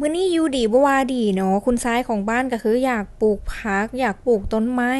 มื้อนี้อยู่ดีบว่าดีเนาะคุณซ้ายของบ้านก็คืออยากปลูกผัก อยากปลูกต้นไม้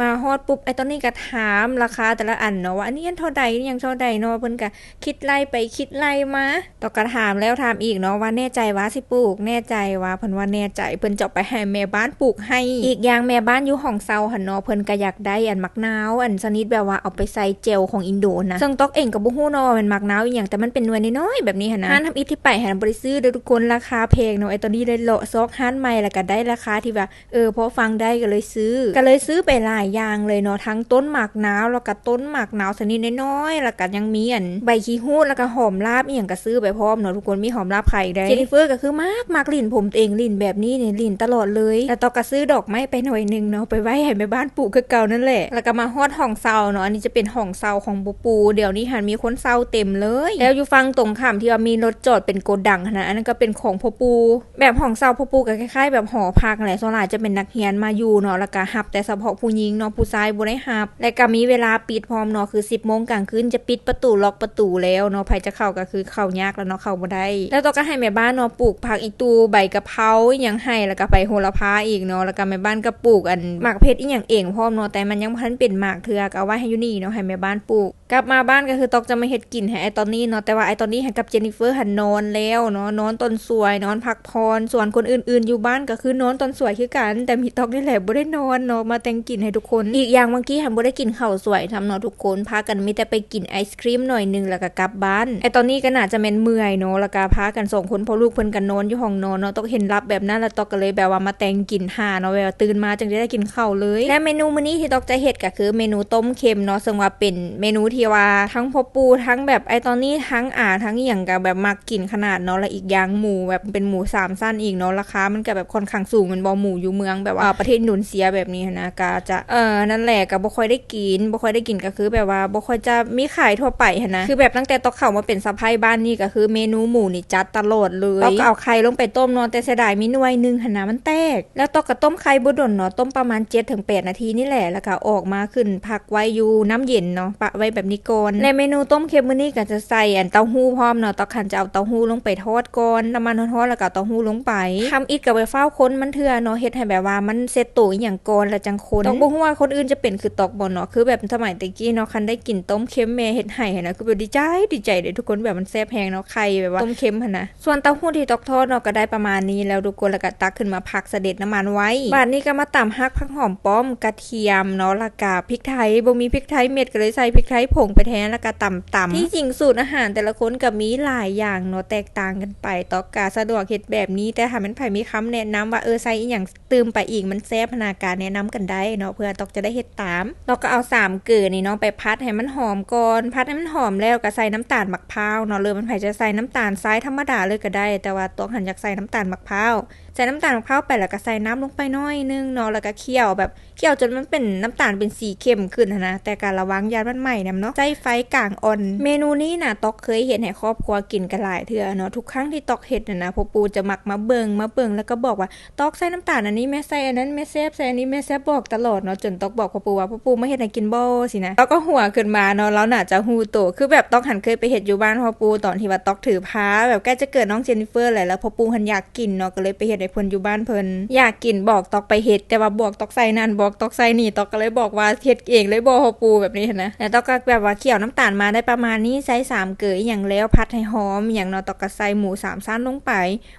มาฮอดปุ๊บไอ้ต้นนี้ก็ถามราคาแต่ละอันเนาะว่าอันนี้อันเท่าใดนี่ยังเท่าใดเนาะเพิ่นก็คิดไล่ไปคิดไล่มาต่อก็ถามแล้วถามอีกเนาะว่าแน่ใจว่าสิปลูก แน่ใจว่าเพิ่นว่าแน่ใจเพิ่นจะเอาไปให้แม่บ้านปลูกให้ อีกอย่างแม่บ้านอยู่ห้องเซาหันเนาะเพิ่นก็อยากได้อันมักนาวอันชนิดแบบว่าเอาไปใส่เจลของอินโดนะซึ่งตอกเองก็บ่ฮู้เนาะมันมักนาวอีหยังแต่มันเป็นหน่วยน้อยๆแบบนี้หันนะห้านทำอิฐที่ไปหันบ่ได้ซื้อเด้อทุกคนราคาแพงเนาะไอ้ตอนนี้ได้เลาะซอกห้านใหม่แล้วก็ได้ราคาที่ว่าเออพอฟังได้ก็เลยซื้อ ก็เลยซื้อไปหลายอย่างเลยเนาะทั้งต้นหมากหนาวแล้วก็ต้นหมากหนาวชนิดน้อยๆแล้วก็ยังมีอันใบขี้หูดแล้วก็หอมลาบอีหยังก็ซื้อไปพร้อมเนาะทุกคนมีหอมลาบไข่ได้เจนิเฟอร์ก็คือมากมากลิ่นผมตัวเองลิ่นแบบนี้เนี่ยลิ่นตลอดเลยแล้วตอก็ซื้อดอกไม้ไปหน่อยหนึงเนาะไปไว้ให้แม่บ้านปลูกคือเก่านั่นแหละแล้วก็มาฮอดห้องเซาเนาะอันนี้จะเป็นห้องเซาของปูปูเดี๋ยวนี้หันมีคนเซาเต็มเลย แล้วอยู่ฟังตรงข้ามที่ว่ามีรถจอดเป็นโกดังขนาดอันนั้นก็เป็นของพ่อปูแบบห้องเซาพ่อปูก็คล้ายๆ แบบหอพักแหละส่วนหลายจะเป็นนักเรียนมาอยู่เนาะแล้วก็ฮับแต่เฉพาะผู้หญิงเนาะผู้ชายบ่ได้ฮับ และก็มีเวลาปิดพร้อมเนาะคือ10โมงกลางคืนจะปิดประตูล็อกประตูแล้วเนาะใครจะเข้าก็คือเข้ายากแล้วเนาะเข้าบ่ได้ แล้วต่อก็ให้แม่บ้านเนาะปลูกผักอีตูใบกะเพราอหยังให้แล้วก็ไปโหระพาอีกเนาะแล้วก็แม่บ้านก็ปลูกอันหมากเพชรอีหยังเองพร้อมเนาะแต่มันยังบ่ทันเป็นหมากเทือกเอาไว้ให้อยู่นี่เนาะให้แม่บ้านปลูก กลับมาบ้านก็คือตอกจะไมาเฮ็ดกินให้ไอตอนนี้เนาะแต่ว่าไอตอนนี้ให้กับเจนนิเฟอร์หันนอนแล้วเนาะนอนตอนสวยนอนพักพรส่วนคนอื่นๆ อยู่บ้านก็คือนอนตอนสวยคือกัน แต่มีตอกนี่แหละบ่ได้นอนเนาะมาแต่งกินให้ทุกคน อีกอย่างเมื่อกี้หันบ่ได้กินข้าวสวยทำเนาะทุกคนพากันมีแต่ไปกินไอศครีมหน่อยหนึงแล้วก็กลับบ้านไอตอนนี้ก็น่าจะแม่นเมื่อยเนาะแล้วก็พากันส่งคนพอลูกเพิ่นกันนอนอยู่ห้องนอนเนาะตอกเห็นรับแบบนั้นแล้วตอกก็เลยแบบว่ามาแต่งกินหาเนาะแบบว่าตื่นมาจึงได้กินข้าวเลย และเมนูมื้อนี้ที่ตอกจะเฮ็ดก็คือเมนูต้มเค็มเนาะซึ่งว่าเป็นเมนูที่ว่าทั้งพอปูทั้งแบบไอตอนนี้ทั้งอ่าทั้งอย่างกับแบบมักกินขนาดเนาะและอีกอย่างหมูแบบเป็นหมูสามสั้นอีกเนาะราคา มันก็แบบค่อนข้างสูงเหมันบ่หมูอยู่เมืองแบบว่าประเทศอินโดนีเซียแบบนี้นะก็จะเออนั่นแหละก็บ่ค่อยได้กินบ่ค่อยได้กินก็คือแบบว่าบ่ค่อยจะมีขายทั่วไปนะคือแบบตั้งแต่ตอกเข้ามาเป็นสะพายบ้านนี่ก็คือเมนูหมูนี่จัดตลอดเลยตอกเอาไข่ลงไปต้มนาะแต่เสียดายมีหน่วยหนึงหนะมันแตก แล้วตอกก็ต้มไข่บ่ดนเนาะต้มประมาณ7-8นาทีนี่แหละแล้วก็ออกมาขึ้นพักไว้อยู่น้ำเย็นเนาะปะไว้แบบนี้ก่อนและเมนูต้มเค็มมื้อนี้ก็จะใส่อันเต้าหู้พร้อมเนาะตอกขันจะเอาเต้าหู้ลงไปทอดก่อนน้ำมันทอดแล้วก็เต้าหู้ลงไปทำอิดกับไปเฝ้าคนมันเถื่อเนาะเฮ็ดให้แบบว่ามันเซตตัวอหย่างก่อนแล้วจังคนตอกบ่ฮู้ว่าคนอื่นจะเป็นคือตอกบ่เนาะคือแบบสมัยตะกี้เนาะคันได้กินต้มเค็มแม่เฮ็ดให้หันนะคือแบบดีใจดีใจเด้ทุกคนแบบมันแซ่บแฮงเนาะไข่แบบว่าต้มเค็มหั่นนะส่วนเต้าหู้ที่ตอกทอดเนาะก็ได้ประมาณนี้แล้วทุกคนแล้วก็ตักขึ้นมาพักเสด็จน้ำมันไว้บาดนี้ก็มาตำฮักผักหอมป้อมกระเทียมเนาะแล้วก็พริกไทยบ่มีพริกไทยเม็ดก็เลยใส่พริกไทยผงไปแทนแล้วก็ตำตำที่จริงสูตรอาหารแต่ละคนก็มีหลายอย่างเนาะแตกต่างกันไปตอกกาสะดวกเฮ็ดแบบนี้ แต่ถ้ามันไผมีคำแนะนำว่าเออใส่อีหยังเติมไปอีกมันแซ่บพนาการแนะนำกันได้เนาะเพื่อตอกจะได้เฮ็ดตามเราก็เอาสามเกลือนี่เนาะไปพัดให้มันหอมก่อนพัดให้มันหอมแล้วก็ใส่น้ำตาลมะพร้าวเนาะเลยมันไผจะใส่น้ำตาลทรายธรรมดาเลยก็ได้ แต่ว่าตอกหันอยากใส่น้ำตาลมะพร้าวใส่น้ำตาลมะพร้าวไปแล้วก็ใส่น้ำลงไปน้อยนึงเนาะแล้วก็เคี่ยวแบบเคี่ยวจนมันเป็นน้ำตาลเป็นสีเข้มขึ้นนะแต่การระวังยานมันใหม่นํเนาะใช้ไฟกลางอ่อน เมนูนี้นะตอกเคยเห็นให้ครอบครัวกินกันหลายเทื่อเนาะทุกครั้งที่ตอกเฮ็ดนะนะพ่อปูจะมักมาเบิงมาเบิงแล้วก็บอกว่าตอกใส่น้ำตาลอันนี้แม่ใส่อันนั้นแม่แซบใส่อันนี้แม่แซบบอกตลอดเนาะจนตอกบอกพ่อปูว่าพ่อปู่มาเฮ็ดให้กินบ่สินะตอกก็หัวขึ้นมาเนาะแล้วน่าจะฮูโตคือแบบตอกหันเคยไปเฮ็ดอยู่บ้านพ่อปูตอนที่ว่าตอกถือพาแบบใกล้จะเกิดน้องเจนนิเฟอร์แหละแล้วพ่อปูหันอยากกินเนาะก็เลยไปเฮ็ดให้เพิ่นอยู่บ้านเพิ่นอยากกินบอกตอกไปเฮ็ดแต่ว่าบอกตอกใส่นั่นบอกตอกใส่นี่ตอกก็เลยบอกว่าเฮ็ดเองเลยบ่พ่อปูแบบนี้นะแล้วตอกก็แบบว่าเคี่ยวน้ำตาลมาได้ประมาณนี้ใส่สามเกลืออย่างแล้วพัดให้หอม อย่างเนาะตอกก็ใส่หมูสามชั้นลงไป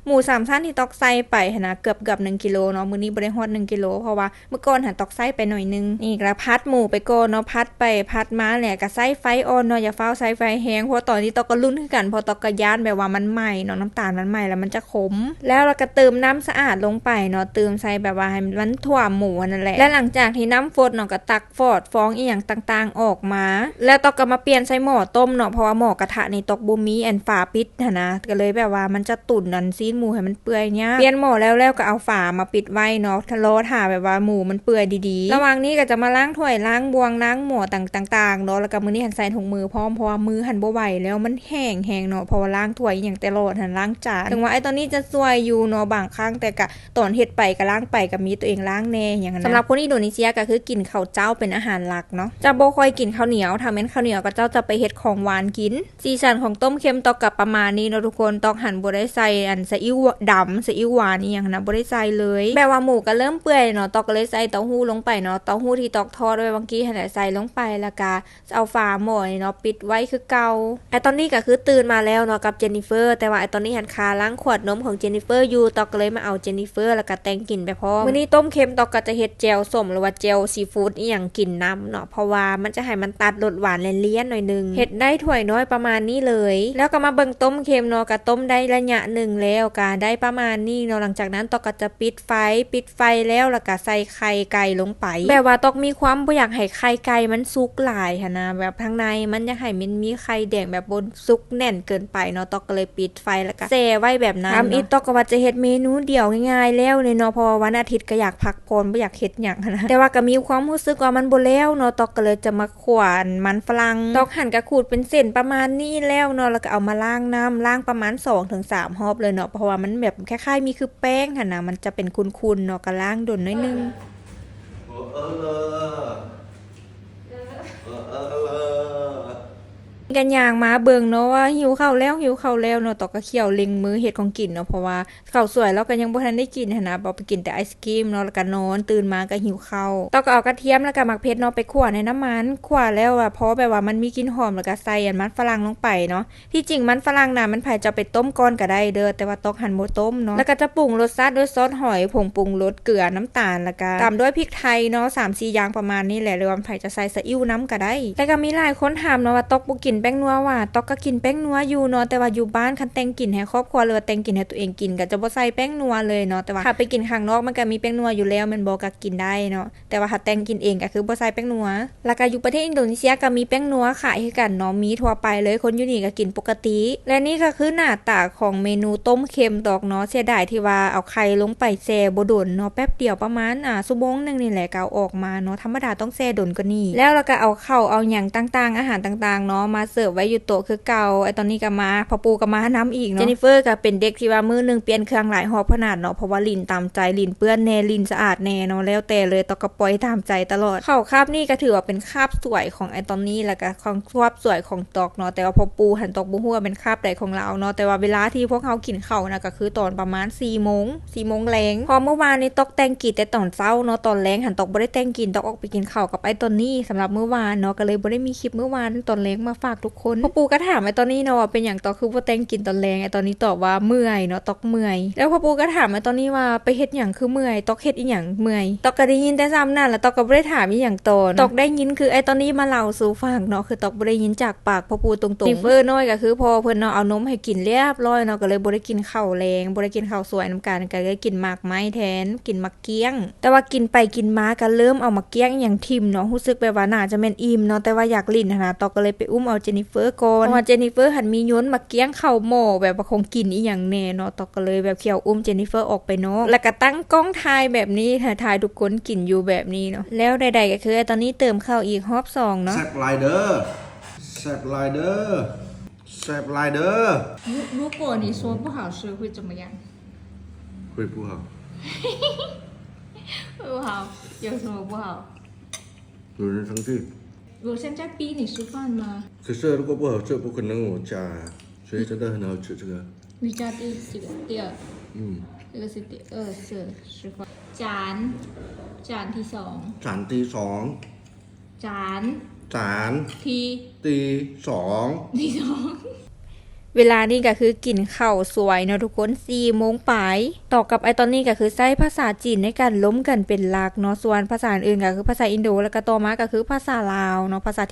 หมูสามชั้นที่ตอกใส่ไปนะเกือบเกือบหนึ่งกิโลเนาะมื้อนี้บ่ได้ฮอดหนึ่งกิโลเพราะว่าเมื่อก่อนหันตอกใส่ไปหน่อยนึงนี่ก็พัดหมูไปก่อนเนาะพัดไปพัดมาแหละก็ใส่ไฟอ่อนเนาะอย่าเฝ้าใส่ไฟแห้งเพราะตอนนี้ตอกก็ลุ้นคือกันพอตอกก็ย่านแบบว่ามันไหม้เนาะน้ำตาลมันไหม้แล้วมันจะขม แล้วเราก็เติมน้ำสะอาดลงไปเนาะเติมใส่แบบว่าให้มันทั่วหมูนั่นแหละ และหลังจากที่น้ำฟดเนาะก็ตักฟอดฟองอีหยังต่างๆออกมา แล้วตอกก็มาเปลี่ยนใส่หม้อต้มเนาะเพราะว่าหม้อกระทะนี่ตอกบ่มีแอนฝาปิดหั้นะก็เลยแบบว่ามันจะตุ่นนันซีนหมูให้มันเปื่อยเนี่ยเปลี่ยนหม้อแล้วแล้วก็เอาฝามาปิดไว้เนาะทะโลถ่าแบบว่าหมูมันเปื่อยดีๆ ระหว่างนี้ก็จะมาล้างถ้วยล้างบวงล้างหม้อต่างๆเนาะแล้วก็มือนี้หันใส่ถุงมือพร้อมเพราะว่ามือหันบ่ไหวแล้วมันแห้งแห้งเนาะเพราะว่าล้างถ้วยอย่างแต่โลดหันล้างจานถึงว่าไอ้ตอนนี้จะซวยอยู่เนาะบางครั้งแต่ก็ตอนเฮ็ดไปก็ล้างไปก็มีตัวเองล้างแน่อย่างนั้นนะสำหรับคนอินโดนีเซียก็คือกินข้าวเจ้าเป็นอาหารหลักเนาะจะบ่ค่อยกินข้าวเหนียวถ้าแม่นข้าวเหนียวก็เจ้าจะไปเฮ็ดของหวานกินสีสันของต้มเค็มตอกกับประมาณนี้เนาะทุกคนตอกหั่นบ่ได้ใส่อันซีอิ๊วดำซีอิ๊วหวานอีหยังนะบ่ได้ใส่เลยแบบว่าหมูก็เริ่มเปื่อยเนาะตอกก็เลยใส่เต้าหู้ลงไปเนาะเต้าหู้ที่ตอกทอดไว้บางกี้หั่นแหละใส่ลงไปแล้วก็เอาฝาหม้อนี่เนาะปิดไว้คือเก่าไอตอนนี้ก็คือตื่นมาแล้วเนาะกับเจนนิเฟอร์ แต่ว่าไอตอนนี้หันคาล้างขวดนมของเจนนิเฟอร์อยู่ตอกก็เลยมาเอาเจนนิเฟอร์แล้วก็แต่งกลิ่นไปพร้อมมื้อนี้ต้มเค็มตอกก็จะเฮ็ดเจลส้มหรือว่าเจลซีฟู้ดอีหยังกินน้ำเนาะเพราะว่ามันจะให้มันตัดรสหวานเลี่ยนๆหน่อยนึงเฮ็ดได้ถ้วยน้อยประมาณนี้เลย แล้วก็มาเบิ่งต้มเค็มเนาะก็ต้มได้ระยะหนึ่งแล้วก็ได้ประมาณนี้เนาะหลังจากนั้นตอกก็จะปิดไฟปิดไฟแล้วแล้วก็ใส่ไข่ไก่ลงไปแบบว่าตอกมีความบ่อยากให้ไข่ไก่มันสุกหลายค่ะนะแบบทางในมันอยากให้มันมีไข่แดงแบบบนสุกแน่นเกินไปเนาะตอกก็เลยปิดไฟแล้วก็แช่ไว้แบบนั้นทำอีตอกก็ว่าจะเฮ็ดเมนูเดียวง่ายๆแล้วเนี่ยเนาะพอวันอาทิตย์ก็อยากพักผ่อนบ่อยากเฮ็ดหยังนะแต่ว่าก็มีความรู้สึกว่ามันบ่แล้วเนาะตอกก็เลยจะมาขวานมันฝรั่งตอกหั่นกระขูดเป็นเส้นประมาณนี้แล้วเนาะแล้วก็เอามาล้างน้ำล้างประมาณ2-3ถึง3รอบเลยเนาะเพราะว่ามันแบบคล้ายๆมีคือแป้งหั่นนะมันจะเป็นคุณๆเนาะก็ล้างดนน้อยนึง กันยางมาเบิงเนาะว่าหิวข้าวแล้วหิวข้าวแล้วเนาะตอกก็เคี่ยวเล็งมือเฮ็ดของกินเนาะเพราะว่าข้าวสวยแล้วก็ยังบ่ทันได้กินนนะบ่ไปกินแต่ไอศกรีมเนาะแล้วก็นอนตื่นมาก็หิวข้าวตอกก็เอากระเทียมแล้วก็หมักเพชรเนาะไปคั่วในน้ำมันคั่วแล้วอะเพราะแบบว่ามันมีกลิ่นหอมแล้วก็ใส่มันฝรั่งลงไปเนาะที่จริงมันฝรั่งน่ะมันไผจะไปต้มก่อนก็ได้เด้อแต่ว่าตอกหั่นบ่ต้มเนาะแล้วก็จะปรุงรสชาติด้วยซอสหอยผงปรุงรสเกลือน้ำตาลแล้วก็ตามด้วยพริกไทยเนาะ3-4อย่างประมาณนี้แหละหรือว่าไผจะใส่ซีอิ๊วน้ำก็ได้แต่ก็มีหลายคนถามเนาะว่าตอกบ่กินแป้งนัวว่าตอกก็กินแป้งนัวอยู่เนาะแต่ว่าอยู่บ้านคันแต่งกินให้ครอบครัวหรือว่าแต่งกินให้ตัวเองกินก็จะบ่ใส่แป้งนัวเลยเนาะแต่ว่าถ้าไปกินข้างนอกมันก็มีแป้งนัวอยู่แล้วมันบ่ก็กินได้เนาะแต่ว่าถ้าแต่งกินเองก็คือบ่ใส่แป้งนัวแล้วก็อยู่ประเทศอินโดนีเซียก็มีแป้งนัวขายคือกันเนาะมีทั่วไปเลยคนอยู่นี่ก็กินปกติ และนี่ก็คือหน้าตาของเมนูต้มเค็มดอกเนาะเสียดายที่ว่าเอาไข่ลงไปแช่บ่ดนเนาะแป๊บเดียวประมาณอ่าชั่วโมงหนึงนี่แหละก็ออกมาเนาะธรรมดาต้องแช่ดนกว่านี้แล้วเราก็เอาข้าเอาหยังต่างๆ อาหารต่างๆเนาะมาเสิร์ฟไว้อยู่โต๊ะคือเก่าไอตอนนี้ก็มาพอปูก็มาน้ำอีกเนาะเจนนิเฟอร์ก็เป็นเด็กที่ว่ามือหนึงเปลี่ยนเครื่องหลายหอบขนาดเนาะเพราะว่าลินตามใจลินเปื้อนแน่ลินสะอาดแน่เนาะแล้วแต่เลยตอกกระปอยตามใจตลอดเข้าคาบนี่ก็ถือว่าเป็นคาบสวยของไอตอนนี้แล้วก็ของคาบสวยของตอกเนาะแต่ว่าพอปูหันตอกบ่ฮู้ว่าเป็นคาบใดของเราเนาะแต่ว่าเวลาที่พวกเขากินเข้านะก็คือตอนประมาณ4โมง4โมงแรงพอเมื่อวานนี้ตอกแต่งกินแต่ตอนเช้าเนาะตอนแรงหันตอกบ่ได้แต่งกินตอกออกไปกินเข้ากับไอตอนนี้สำหรับเมื่อวานเนาะก็เลยบ่ได้มีคลิปเมื่อวานตอนแรงมาฝากทุกคนพอปูก็ถามไอ้ตอนนี้เนาะว่าเป็นหยังตอกคือบ่แต่งกินตอนแรงไอ้ตอนนี้ตอบว่าเมื่อยเนาะตอกเมื่อยแล้วพอปูก็ถามไอ้ตอนนี้ว่าไปเฮ็ดหยังคือเมื่อยตอกเฮ็ดอีหยังเมื่อยตอกก็ได้ยินแต่ซ้ำนั่นแล้วตอกก็บ่ได้ถามอีหยังต่อเนาะตอกได้ยินคือไอ้ตอนนี้มาเล่าสู่ฟังเนาะคือตอกบ่ได้ยินจากปากพ่อปูตรงๆนิเฟอร์น้อยก็คือพอเพิ่นเนาะเอานมให้กินเรียบร้อยเนาะก็เลยบ่ได้กินข้าวแรงบ่ได้กินข้าวสวยนํกันก็เลยกินหมากไม้แทน กินมักเกี้ยง แต่ว่ากินไปกินมาก็เริ่มเอามาเกี้ยงอหย่างทิมเนาะรู้สึกแบบว่าน่าจะแม่นอิ่มเนาะแต่ว่าอยากลิ้นหั้นนะตอกก็เลยไปอุ้มเอาเจนนิเฟอร์ก่อนเพราะว่าเจนนิเฟอร์หันมีย้นมาเกี้ยงข้าวหม้อแบบว่าคงกินอีหยังแน่เนาะตอกก็เลยแบบเขียวอุ้มเจนนิเฟอร์ออกไปเนาะแล้วก็ตั้งกล้องถ่ายแบบนี้ถ่ายถ่ายทุกคนกินอยู่แบบนี้เนาะแล้วใดๆก็คือตอนนี้เติมข้าวอีกรอบสองเนาะ Sẹp lại đơ Sẹp lại đơ Sẹp lại đơ 如如果你说不好吃会怎么样？ 会不好不好，有什么不好？有人生气 我现在逼你吃饭吗？可是如果不好吃不可能我加所以真的很好吃这个你加第几个？第二，嗯这个是第二次吃饭。จานจานที่สอง จานที่สอง จาน จาน ที่ ที่สอง ที่สอง เวลานี่ก็คือกินข้าวสวยเนาะทุกคน4โมงปลายต่อกับไอตอนนี้ก็คือใช้ภาษาจีนในการล้มกันเป็นหลักเนาะส่วนภาษาอื่นก็คือภาษาอินโดแล้วก็ต่อมาก็คือภาษาลาวเนาะภาษาที่